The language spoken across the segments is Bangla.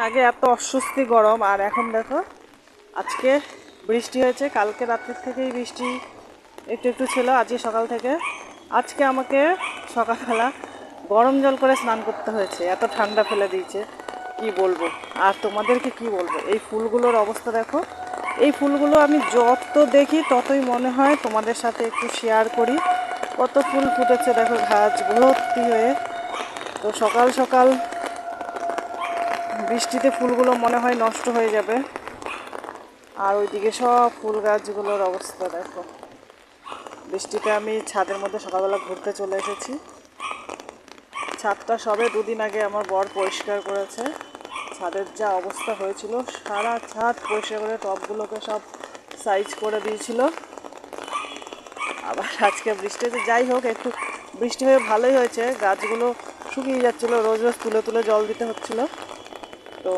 আগে এত অস্বস্তি গরম, আর এখন দেখো, আজকে বৃষ্টি হয়েছে, কালকে রাত্রের থেকেই বৃষ্টি একটু একটু ছিল, আজকে সকাল থেকে। আজকে আমাকে সকালবেলা গরম জল করে স্নান করতে হয়েছে, এত ঠান্ডা ফেলে দিয়েছে, কি বলব? আর তোমাদেরকে কি বলব? এই ফুলগুলোর অবস্থা দেখো, এই ফুলগুলো আমি যত দেখি ততই মনে হয় তোমাদের সাথে একটু শেয়ার করি। কত ফুল ফুটেছে দেখো, গাছ ভর্তি হয়ে। তো সকাল সকাল বৃষ্টিতে ফুলগুলো মনে হয় নষ্ট হয়ে যাবে। আর ওইদিকে সব ফুল গাছগুলোর অবস্থা দেখো। বৃষ্টিতে আমি ছাদের মধ্যে সকালবেলা ঘুরতে চলে এসেছি। ছাদটা সবে দুদিন আগে আমার বর পরিষ্কার করেছে। ছাদের যা অবস্থা হয়েছিল, সারা ছাদ পরিষ্কার করে টবগুলোকে সব সাইজ করে দিয়েছিল। আবার আজকে বৃষ্টি হয়েছে যাই হোক, একটু বৃষ্টি হয়ে ভালোই হয়েছে। গাছগুলো শুকিয়ে যাচ্ছিল, রোজ রোজ তুলে তুলে জল দিতে হচ্ছিল। তো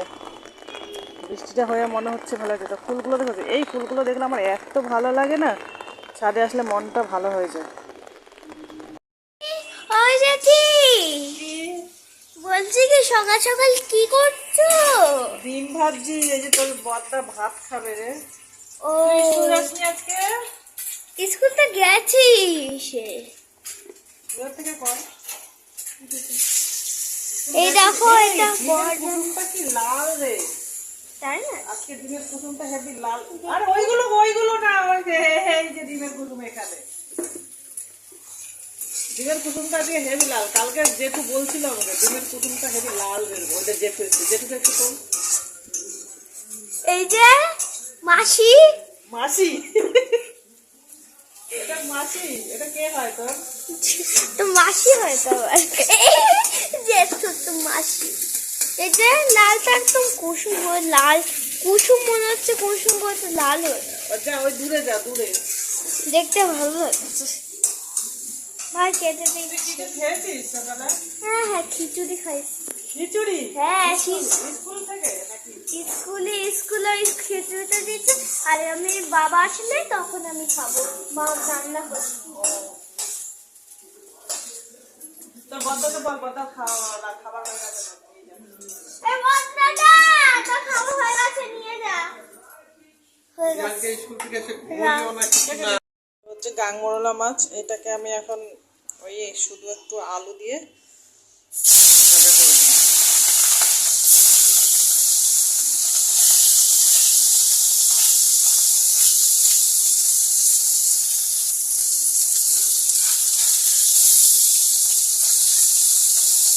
বৃষ্টিটা হয়ে মনে হচ্ছে ভালো হয়েছে তো ফুলগুলো দেখো এই ফুলগুলো দেখলে আমার এত ভালো লাগে না ছাদে আসলে মনটা ভালো হয়ে যায়। বলছি কি সকাল সকাল কি করছ? ডিম ভাবছি এই যে তোর ভাত খাবে রে। ও। আজকে? স্কুল তো গেছি সে। থেকে কর এই দেখো এটা কুসুমটা কি লাল রে? তাই না? আজকে ডিমের কুসুমটা হেভি লাল। আর ওইগুলো ওইগুলো না ওই যে এই যে ডিমের কুসুম এখানে। ডিমের কুসুমটা দিয়ে হেভি লাল। কালকে জেঠু বলছিল আমাকে ডিমের কুসুমটা হেভি লাল বেরোবে ওইটা জেঠু একটু কম এই যে মাসি। মাসি? এটা মাসি? এটা কে হয় তোর? তো মাসি হয় তো। জেঠু তো মাসি। যে লালটা একদম কুসুম লাল। কুসুম মনে হচ্ছে কুসুম বলতে লাল হয়ে যা ওই দূরে যা দূরে। দেখতে ভালো লাগছে ভাই খেতে খেয়েছিস হ্যাঁ হ্যাঁ খিচুড়ি খাইছি। খিচুড়ি? হ্যাঁ স্কুল থেকে স্কুলে স্কুলে খিচুড়িটা দিচ্ছে আর আমি বাবা আসলে তখন আমি খাব। মা রান্না করছে। তোর বদ্দাকে বল বদ্দা খাওয়া খাবার হয়ে গেছে না, নিয়ে যা। এই বদনাটা তো খাব হয়ে গেছে নিয়ে যা। হচ্ছে গাঙ্গরলা মাছ এটাকে আমি এখন ওই শুধু একটু আলু দিয়ে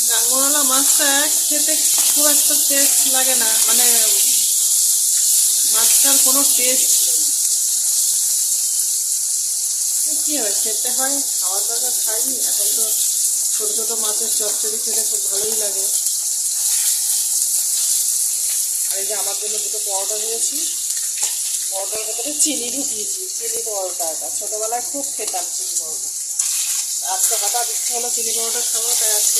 গাংমরলা মাছটা খেতে খুব একটা টেস্ট লাগে না। মানে মাছটার কোনো টেস্ট নেই। কি হবে খেতে হয়, খাওয়ার দরকার খাইনি, এখন তো ছোট ছোট মাছের চচ্চড়ি খেতে খুব ভালোই লাগে। আর এই যে আমার জন্য দুটো পরোটা নিয়েছি, পরোটার ভেতরে চিনি ঢুকিয়েছি চিনি পরোটা এটা ছোটোবেলায় খুব খেতাম চিনি পরোটা। আজকে হঠাৎ ইচ্ছে হলো চিনি পরোটা খাব, তাই আজকে